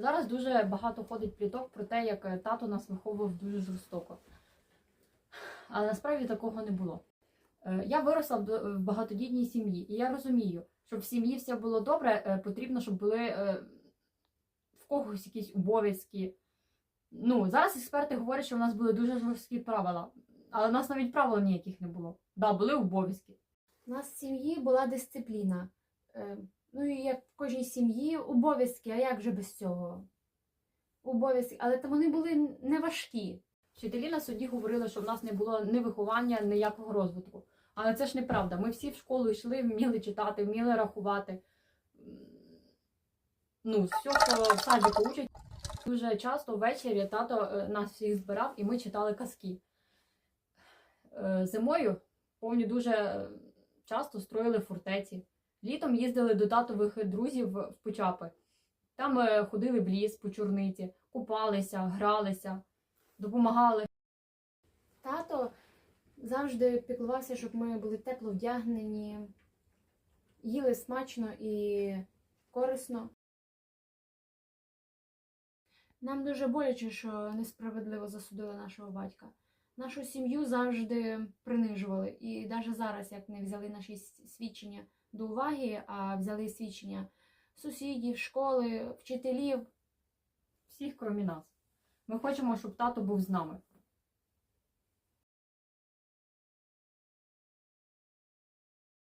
Зараз дуже багато ходить пліток про те, як е, тато нас виховував дуже жорстоко. Але насправді такого не було. Е, Я виросла в багатодітній сім'ї, і я розумію, щоб в сім'ї все було добре, е, потрібно, щоб були е, в когось якісь обов'язки. Ну, зараз експерти говорять, що в нас були дуже жорсткі правила, але в нас навіть правил ніяких не було. Да, були обов'язки. У нас в сім'ї була дисципліна. Е, Ну і як в кожній сім'ї обов'язки, а як же без цього? Обов'язки, але то вони були не важкі. Вчителі на суді говорили, що в нас не було ні виховання, ніякого розвитку. Але це ж неправда. Ми всі в школу йшли, вміли читати, вміли рахувати. Ну, все, що в садіку учать. Дуже часто ввечері тато е, нас всіх збирав і ми читали казки. Е, Зимою помню, дуже часто строїли фортеці. Літом їздили до татових друзів в Почапи. Там е, ходили в ліс по чорниці, купалися, гралися допомагали. Тато завжди піклувався, щоб ми були тепло вдягнені, їли смачно і корисно. Нам дуже боляче, що несправедливо засудили нашого батька. Нашу сім'ю завжди принижували. І навіть зараз, як не взяли наші свідчення до уваги, а взяли свідчення сусідів, школи, вчителів, Всіх, крім нас. Ми хочемо, щоб тато був з нами.